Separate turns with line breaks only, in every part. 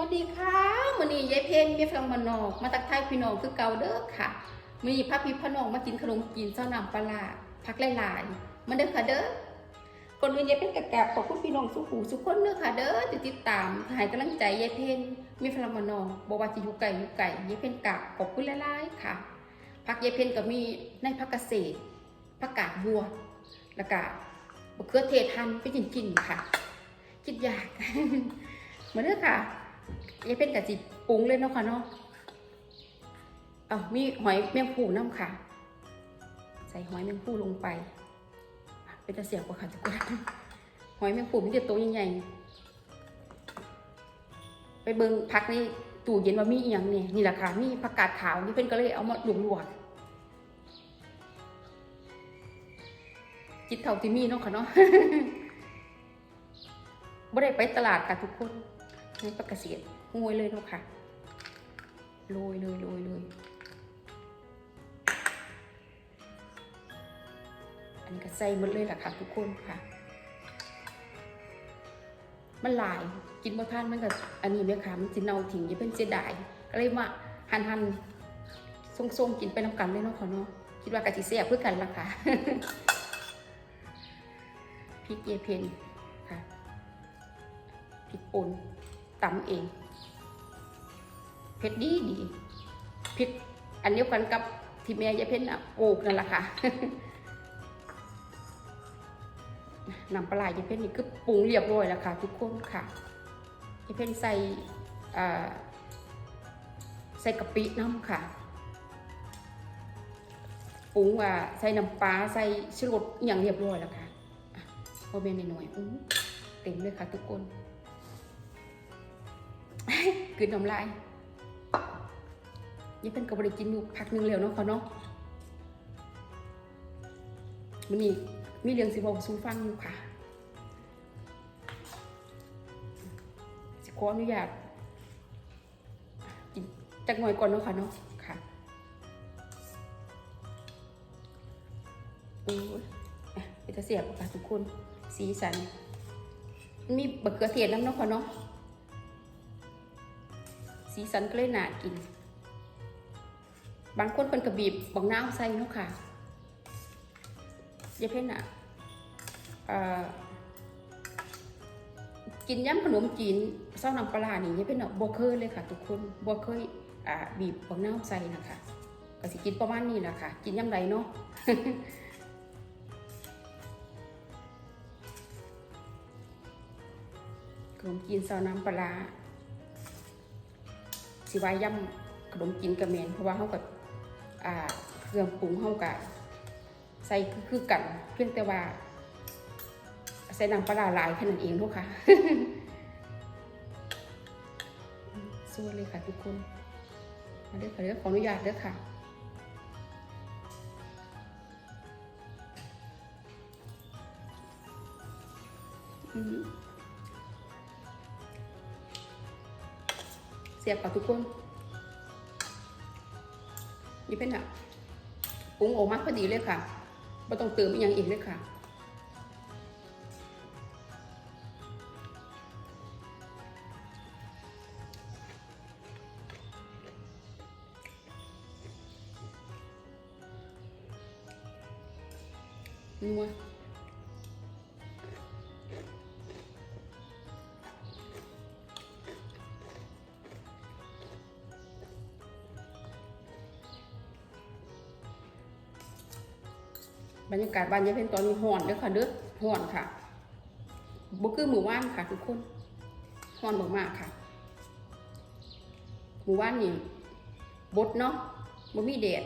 วัสดีค่ะมื้อนี้ยายเพนยายฟังมานอก มาตักทายพี่น้องคือเก่าเด้อค่ะมื้อนี้พาพี่พ่อน้องมากินขนมจีนเจ้าน้ำปลาร้าพักหลายๆมาเด้อค่ะเด้อก่อนอื่นยายเพนกะแกบขอบคุณพี่น้องสุขหูสุขคนเด้อค่ะเด้อที่ติดตามให้กำลังใจยายเพนมีฟังมานอกบอกว่าจะอยู่ไกลอยู่ไกลยายเพนกะขอบคุณหลายๆค่ะพักยายเพนก็มีในพักเกษตรผักกาดบัวแล้วก็มะเขือเทศหั่นไปกินๆค่ะ คิดยากมาเด้อค่ะ ยายเป็นกะจิปรุงเลยเนาะค่ะเนาะเอามีหอยแมงผู้น้ำค่ะ ใส่หอยแมงผู้ลงไป เป็นตะเสียบกว่าค่ะทุกคนหอยแมงผู้มันจะโตใหญ่ๆไปเบิ่งพักในตู้เย็นว่ามีอีหยังเนี่ยนี่แหละค่ะมีผักกาดขาวนี่เพิ่นก็เลยเอามาลวกๆคิดเท่าที่มีเนาะค่ะเนาะบ่ได้ไปตลาดค่ะทุกคน นปกเกษตรงวยเลยเนาะค่ะโรยเลยโรยเลย อันนี้ก็ใส่หมดเลยล่ะค่ะทุกคนค่ะ มันหลายกินบ่ทานมันก็อันนี้แม่ยค่ะมันสิเน่าทิ้งอย่าเพิ่นเสียดายก็เลยมาหั่นหั่นทรงๆกินไปนํกันเลยเนาะค่ะเนาะคิดว่ากะสิแซ่บเพื่อกันล่ะค่ะพริกเยเพนค่ะพริกป่น ตำเองเผ็ดดีดีพริกอันเดียวกันกับที่แม่ยายเพ็ญน่ะปลูกนั่นแหละค่ะน้ำปลาลายายเพ็ญนี่คือปรุงเรียบร้อยแล้วค่ะ ทุกคนค่ะยายเพ็ญใส่ใส่กะปิน้ำค่ะปรุงว่าใส่น้ำปลาใส่ชูรสอย่างเรียบร้อยแล้วค่ะอะพอเป็นหน่อยๆเต็มเลยค่ะทุกคน กลืนน้ำลายยังเป็นกับบริกินอยู่พักหนึงแล้วเนาะเขาเนาะมันนี่มีเรื่องสิบอกสูฟังอยู่ค่ะ สิขออนุญาตกินจักหน่อยก่อนเนาะค่ะเนาะค่ะโอ้ยอะเป็นตาเสียบค่ะทุกคน สีสัน มีบะเขือเทศน้ำเนาะค่ะเนาะ สีสันก็เลยหนากิน บางคนเป็นกระบีบบางน้ำใส่เนาะค่ะยายเพ่นอะกินย้ำขนมจีนเศร้าน้ำปลาร้านี่ยายเพ่นอะบ่เคยเลยค่ะ ทุกคนบ่เคยอ่าบีบบางน้ำใส่นะคะก็สิกินประมาณนี้แหละค่ะ กินย้ำใดเนาะขนมจีนเศร้าน้ำปลาร้า สิว่าย่ำขนมจีนกระเมนเพราะว่าเขากับอ่าเครื่องปรุงเขากับใส่คือกัน เพียงแต่ว่า ใส่น้ำปลาร้าหลายแค่นั้นเองทุกค่ะสู้เลยค่ะทุกคนมาเด้อค่ะเด้อขออนุญาตเด้อค่ะอืม สียบกับทุกคนนี่เป็นอะปรุงออกมาพอดีเลยค่ะไม่ต้องเติมอีกอย่างอีกเลยค่ะนัว บรรยากาศบ้านยายเพ็ญตอนนี้ห่อนเด้อค่ะเด้อห่อนค่ะบ่คือหมู่บ้านค่ะ ทุกคนห่อนมากๆค่ะ หมู่บ้านนี่บดเนาะบ่มีแดด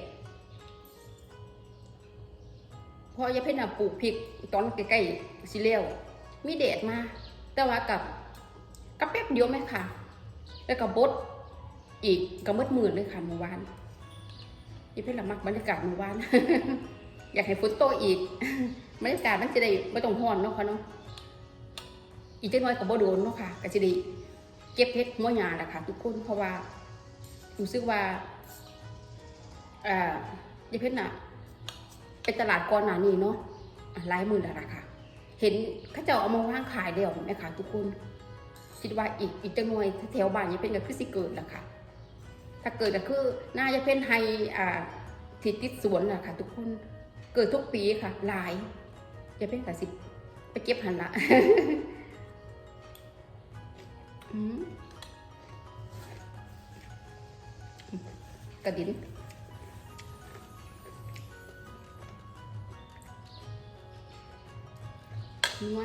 พอยายเพ็ญน่ะปลูกพริกตอนใกล้ๆสิเลี้ยวมีแดดมา แต่ว่ากับกับแป๊บเดียวไหมค่ะ แล้วก็บบดอีกก็มืดมืดเลยค่ะหมู่บ้านยายเพ็ญละมักบรรยากาศหมู่บ้าน อยากให้ฝนโตกอีกบรรยากาศมันจะได้ไม่ต้องร้อนเนาะค่ะเนาะอีกจักหน้อยก็บ่โดนเนาะค่ะก็จะได้เก็บเฮ็ดหัวหญ้าแหละค่ะทุกคนเพราะว่ารู้สึกว่าอ่ายายเพชรน่ะเป็นตลาดก่อนหน้านี้เนาะหลายหมื่นแล้วล่ะค่ะ เห็นเขาเจ้าเอามาวางขายเดียวไหมคะทุกคน คิดว่าอีกอีกจังหน่วยแถวบ้านยายเพ่นก็คือสิเกิดแล้วค่ะ ถ้าเกิดก็คือหน้ายายเพ่นให้อ่าที่ติดสวนน่ะค่ะ ทุกคน เกิดทุกปีค่ะ หลายยาเพ่นก็สิไปเก็บหันละกระดินนัว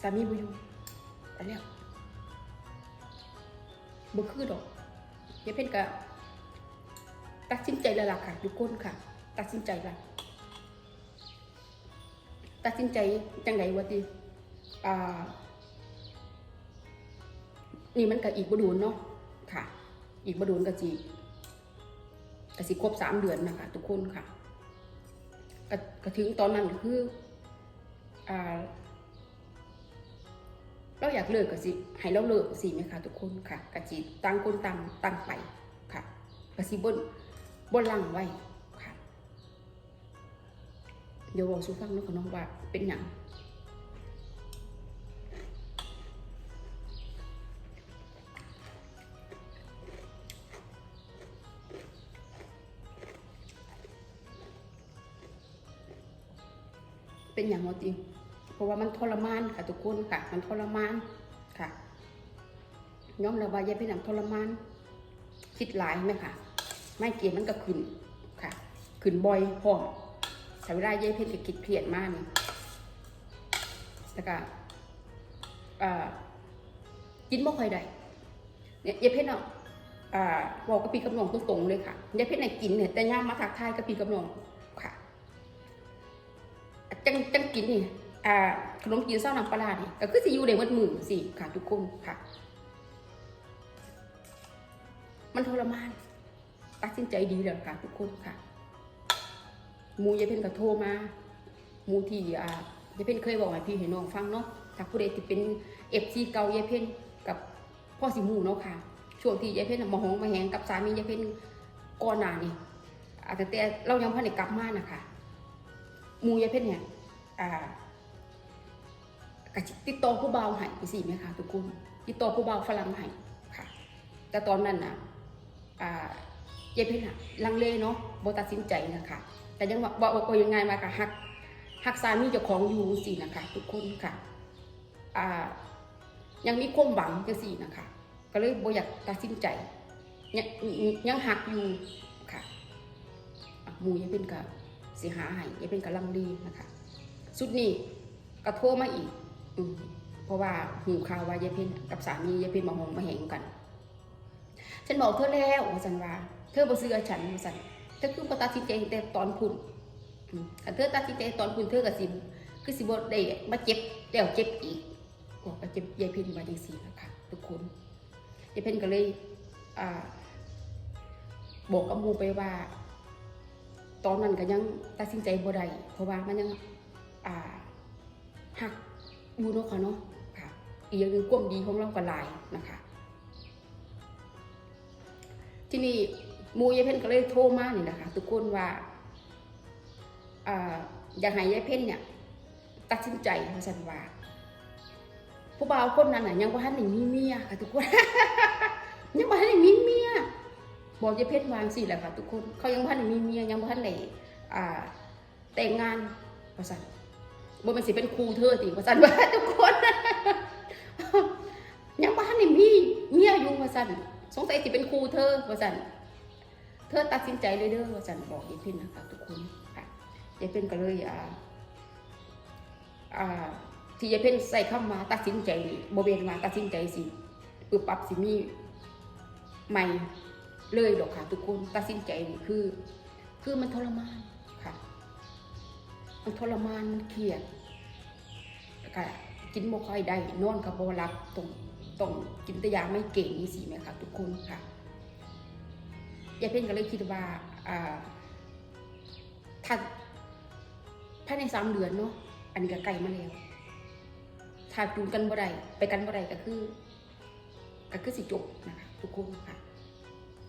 สามีบุยูไปแล้วบ่คือดอก ย่าเพ่นกะตัดสินใจแล้วล่ะค่ะทุกคนค่ะ ตัดสินใจล้วตัดสินใจจังไดวะติอ่านี่มันก็อีกบดูนเนาะค่ะ อีกบดูนก็จีก็สิครบสามเดือนนะคะทุกคนค่ะก็ก็ถึงตอนนั้นคืออ่า เราอยากเลิกก็สิให้เราเลิกสิไหมคะทุกคนค่ะก็จีตั้งคนตั้งตั้งไปค่ะก็สิบนบนลังไว้ค่ะเดี๋ยวบอกสู่ฟังนาะค่ะน้องว่าเป็นอย่างเป็นอย่างว่าจริง เพราะว่ามันทรมานค่ะทุกคนค่ะ มันทรมานค่ะย้อมระบายยายเป็นอย่างทรมานคิดหลายไหมค่ะ ไม่เกียมันก็ขึ้นค่ะ ขึ้นบ่อยพอมแต่เวลายายเพ่นก็คิดเครียดมากนี่แล้วก็อ่ากินบ่ค่อยได้เนี่ยยายเพ่นอะอ่าบอกกับปีกับน้องตรงๆเลยค่ะยายเพ่นน่ะกินเนี่ยแต่ย่ามมาทักทายกับปีกับน้องค่ะ จังจังกินนี่ ขนมจีนเศร้าน้ำปลาร้านี่ก็คือสิอยู่ได้วัดมือสิค่ะทุกคนค่ะ มันทรมาน ตัดสินใจดีแล้วค่ะทุกคนค่ะมูยายเพ่นก็โทรมามูที่อ่ายายเพ่นเคยบอกให้พี่ให้น้องฟังเนาะถ้าผู้ใดที่เป็นเอฟซีเก่ายายเพ่นกับพ่อสิมูเนาะค่ะช่วงที่ยายเพ่นมาหองมาแหงกับสามียายเพ่นก่อนหน้านี่อาจจะแต่เรายังพันได้กลับมานะคะมูยายเพชรเนี่ยอ่า กะติดต่อผู้เบาวให้สิไหมคะทุกคนติดต่อผู้เบาฝรั่งให้ค่ะ แต่ตอนนั้นน่ะอ่ายายเพชรน่ะลังเลเนาะบ่ตัดสินใจนะคะแต่ยังว่าว่าว่ายังไงมาค่ะฮักฮักสามีเจ้าของอยู่สินะคะทุกคนค่ะอ่ายังมีความหวังจังสี่นะคะ ก็เลยบ่อยากตัดสินใจยังยังหักอยู่ค่ะหมูยายเป็นกับสิหาให้ยายเป็นกำลังดีนะคะสุดนี้ก็โทรมาอีก เพราะว่าหูข่าวว่ายายเพ็ญกับสามียายเพ็ญมาหงมาแหงกัน ฉันบอกเธอแล้วว่าฉันว่า เธอบ่เชื่อฉันว่าฉันเธอคือบ่ตัดสินใจแต่ตอนพุ่นอืมถ้าเธอตัดสินใจตอนพุ่นเธอก็สิคือสิบ่ได้มาเจ็บแล้วเจ็บอีกบอกว่าเจ็บยายเพ็ญว่าจังซี่นะคะทุกคนยายเพ็ญก็เลยอ่าบอกกับมูไปว่า ตอนนั้นก็ยังตัดสินใจบ่ได้เพราะว่ามันยังอ่าหัก อยู่เนาะค่ะเนาะค่ะ อีกอย่างหนึ่งความดีของเราก็หลายนะคะ ที่นี่หมูยายเพ่นก็เลยโทรมานี่นะคะทุกคนว่าอ่าอยากให้ยายเพ่นเนี่ย ตัดสินใจเพราะฉันว่าผู้บ่าวคนนั้นน่ะยังบ่ทันได้มีเมียค่ะทุกคนยังบ่ทันได้มีเมียบอกยายเพชรวางสิแหละค่ะทุกคนเขายังบ่ทันได้มีเมียยังบ่ทันได้อ่าแต่งงานว่าซั่น บ่มันสิเป็นครูเธอติว่าซั่นว่าทุกคนยังบ่ทันได้มีเมียอยู่ว่าซั่นสงสัยสิเป็นครูเธอว่าซั่นเธอตัดสินใจเลยเด้อว่าซั่นบอกยายพชรนะคะทุกคนค่ะยายเพชรก็เลยอ่าอ่าที่ยายเพชรใส่คำว่าตัดสินใจนี่บ่แม่นว่าตัดสินใจสิปึบปับสิมีใหม่เลยดอกค่ะทุกคนตัดสินใจนี่คือ คือมันทรมาน มันทรมานมันเครียดก็กินบ่ค่อยได้นอนก็บ่หลับต้องต้องกินแต่ยาไม่เก่งนี่สิแม่ค่ะทุกคนค่ะยายเพ่นก็เลยคิดว่าถ้าภายในสามเดือนเนาะอันนี้ก็ใกล้มาแล้วถ้าจูนกันบ่ได้ไปกันบ่ได้ก็คือ ก็คือสิจบนะคะทุกคนค่ะ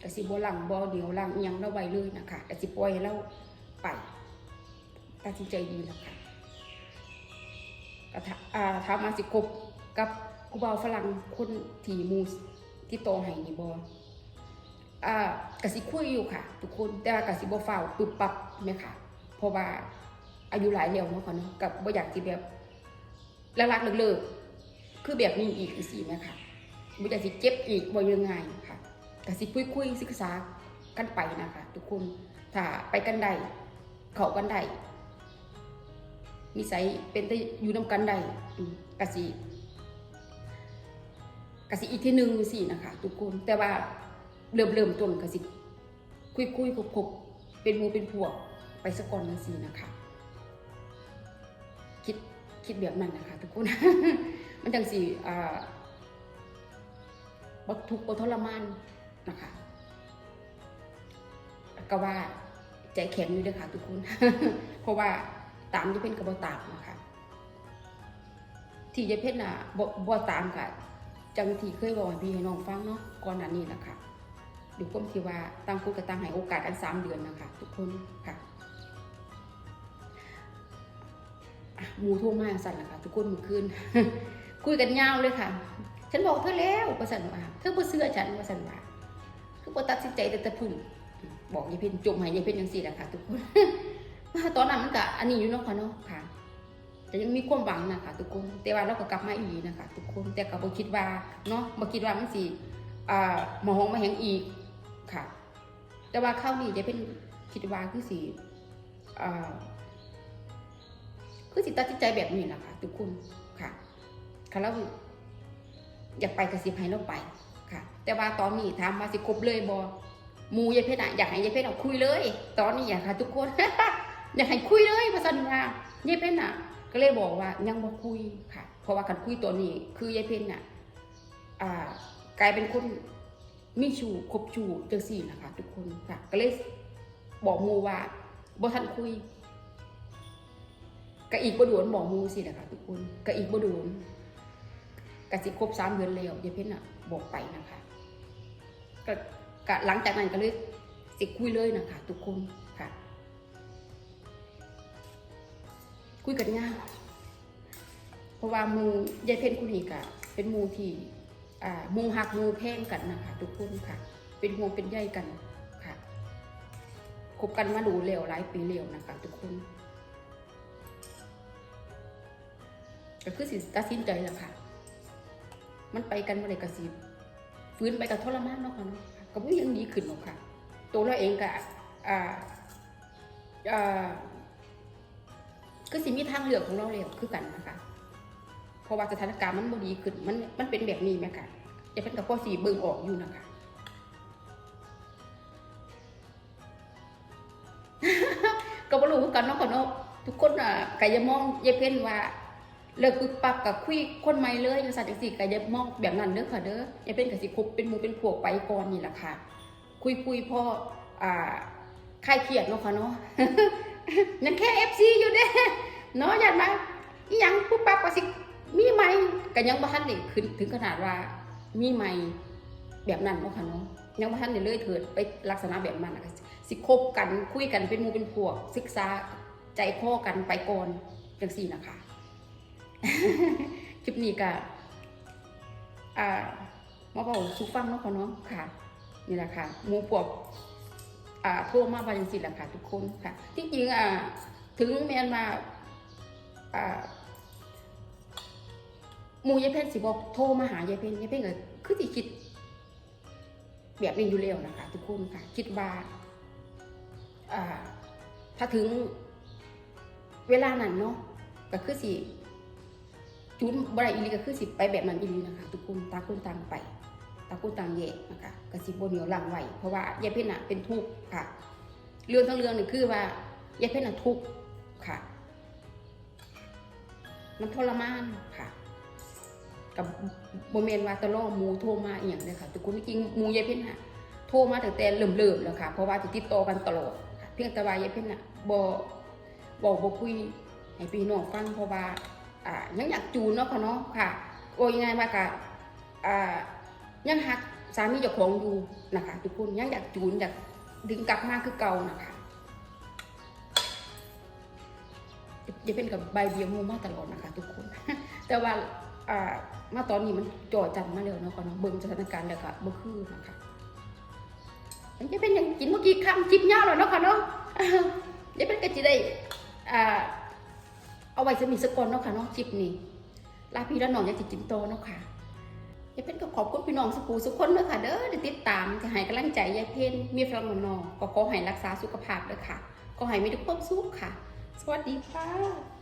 กสิบ่หลังบ่เหนียวหลังยังเราไว้เลยนะคะกสิปล่อยให้เรา ตัดสินใจดีแล้วค่ะอ่าถาอ่ามมาสิคบกับกูบาฝรั่งคนทีมูสที่โตให้นี่บอ่ากะสิคุยอยู่ค่ะ ทุกคนแต่ว่ากะสิบ่ฟ้าปึบปับแม่ค่ะ เพราะว่าอายุหลายแล้วเนาะค่ะเนาะกับบ่อยากสิแบบรักเลิกๆคือแบบนี้อีกอีสิแม่ค่ะบ่อยากสิเจ็บอีกบ่ยังไงค่ะกะสิคุยๆศึกษากันไปนะคะ ทุกคนถ้าไปกันได้เขากันได้ นิสัยเป็นได้อยู่นำกันได้กะสิกะสิอีกที่หนึ่งสินะคะทุกคนแต่ว่าเริ่มเริ่มต้นกะสิคุยคุยคบคบเป็นมูเป็นพวกไปสะก่อนนั่นสินะคะคิดคิดแบบนั้นนะคะทุกคน มันจังสิอ่าบัทุกข์บทรมานนะคะก็ว่าใจแข็งอยู่เด้วยค่ะทุกคน เพราะว่า ตามยายเพ่นกับบตามนะคะที่ยายเพ่นน่ะบ่บ่ตามค่ะจังที่เคยบอกให้พี่ให้น้องฟังเนาะก่อนหน้านี้นะคะดูความที่ว่าตั้งคุยกับตั้งให้โอกาสกันสามเดือนนะคะทุกคนค่ะมูโทั่วมาสั่นละค่ะทุกคนเมื่อคืนคุยกันยาวเลยค่ะ ฉันบอกเธอแล้วประสันว่าเธอบ่เชื่อฉันประสันว่าคือบ่ตัดสินใจแต่ต่พุ่นบอกยายเพ่นจมให้ยายเพ่นจังซี่แหละค่ะทุกคน ตอนนั้นมันก็อันนี้อยู่เนาะค่ะเนาะค่ะแต่ยังมีความหวังนะคะทุกคนแต่ว่าเราก็กลับมาอีกนะคะทุกคนแต่ก็บ่คิดว่าเนาะบ่คิดว่ามันสิอ่ามาห้องมาแหงอีกค่ะ แต่ว่าเข้าวนี้จะเป็นคิดว่าคือสิอ่าคือสิตัดสินใจแบบนี้นะคะทุกคนค่ะค่ะเราอยากไปก็สิให้เราไปค่ะ แต่ว่าตอนนี้ถามว่าสิครบเลยบ่หมูยายเพชรอะอยากให้ยายเพชรเอาคุยเลย ตอนนี้อยากค่ะทุกคน อยากให้คุยเลยว่าสันว่ายายเพชรน่ะ ก็เลยบอกว่ายังบ่คุยค่ะ เพราะว่าการคุยตัวนี้ คือยายเพชรน่ะอ่ากลายเป็นคนมีชูคบชูจังสี่นะคะทุกคนค่ะ ก็เลยบอกมูว่าบ่ทันคุยก็อีกบ่โดนบอกมูสินะคะทุกคนก็อีกบ่โดนก็สิครบสามเดือนแล้วยายเพชรน่ะ บอกไปนะคะก็หลังจากนั้นก็เลยสิคุยเลยนะคะทุกคน คุยกันยากเพราะว่ามูยายเพนคุณนี่กะเป็นมูที่มูหักมูแพงกันนะคะทุกคนค่ะ เป็นห่วงเป็นใยกันค่ะคบกันมาดูเร็วหลายปีเร็วนะคะ ทุกคนก็คือสิตัดสินใจแล้วค่ะ มันไปกันมาเลยกระสิฟื้นไปกับทรมานเนาะค่ะเนาะก็ไม่ยังดีขึ้นหรอกค่ะ ตัวเราเองก็อ่าอ่า คือสิมีทางเลือกของเราแล้วคือกันนะคะเพราะว่าสถานการณ์มันบ่ดีขึ้นมันมันเป็นแบบนี้ไหมคะจะเป็นกับพ่อสีเบิ่งออกอยู่นะคะก็บ่รู้คือกันเนาะค่ะเนาะทุกคนอะก็อย่ามองย่าเพ่นว่าเลิกปึ๊บปั๊บกับคุยคนใหม่เลยจังซั่นจังซี่ก็อย่ามองแบบนั้นเด้อค่ะเด้ออย่าเป็นก็สิคบเป็นหมู่เป็นพวกไปก่อนนี่แหละค่ะ คุยคุยๆพออ่าคลายเครียดเนาะค่ะเนาะนั่นแค่ FC อยู่เด้ เนาะยันมาอีหยังปุ๊บปั๊บก็สิมีไหมก็ยังบ่ทันได้ขึ้นถึงขนาดว่ามีไหมแบบนั้นเนาะค่ะเนาะยังบ่ทันได้เลยเถิดไปลักษณะแบบนั้นนะก็สิคบกันคุยกันเป็นหมู่เป็นพวก ศึกษาใจคอกันไปก่อนจังซี่นะคะคลิปนี้ก็อ่ามาเว้าสู่ฟังเนาะค่ะเนาะค่ะนี่แหละค่ะหมู่พวกอ่าโทรมาว่าจังซี่แหละค่ะทุกคนค่ะที่จริงอ่าถึงแมนมา อ่าหมูยายเพ่นสิบอกโทรมาหายายเพ่นยายเพ่นก็คือสิคิด แบบนี้อยู่แล้วนะคะ ทุกคนค่ะ คิดว่าอ่า ถ้าถึงเวลานั้นเนาะก็คือสิจุนบ่ได้อีหลีก็คือสิไปแบบนั้นอีหลีนะคะ ทุกคนตางคนต่างไปตางคนต่างแยกนะคะกระสิบเหนียวหลังไหวเพราะว่ายายเพ่นน่ะเป็นทุกข์ค่ะ เรื่องทั้งเรื่องนี่คือว่ายายเพ่นน่ะทุกข์ค่ะ มันทรมานค่ะ กับโมเมนต์ว่าตะล่อมูโทรมาอีย่างเลยค่ะทุกคนจริงมูยายเพ่นน่ะโทรมาตั้งแต่เริ่มๆแล้วค่ะ เพราะว่าจะติดต่อกันตลอดเพียงแต่ว่ายายเพ่นน่ะบ่บ่บ่คุยให้พี่น้องฟังเพราะว่าอ่ายังอยากจูนเนาะค่ะเนาะค่ะ โอ้ยังไงว่ากะอ่ายังหักสามีเจ้าของอยู่นะคะทุกคนยังอยากจูนอยากดึงกลับมาคือเก่านะคะ ยายเป็นกับใบเบียงมูมาตลอดนะคะ ทุกคน แต่ว่าอ่ามาตอนนี้มันจ่อจันมาแล้วเนาะก่อนเนาะเบิ่งสถานการณ์แล้วก็บ่คือนะคะมันจะเป็นอย่างกินเมื่อกี้คำจิบเหย้าแล้วเนาะค่ะเนาะยายเป็นก็จะได้อ่าเอาไว้จะมีสกอนเนาะค่ะเนาะจิบนี่ลาพี่ละน้องอยากจะกินโตเนาะค่ะยายเป็นก็ขอบคุณพี่น้องสุกูสุกคนเด้อค่ะเด้อที่ติดตามจะให้กำลังใจยายเพ็ญมีพลังมนองก็ขอให้รักษาสุขภาพเด้อค่ะขอให้มีทุกความสุขค่ะ สวัสดีค่ะ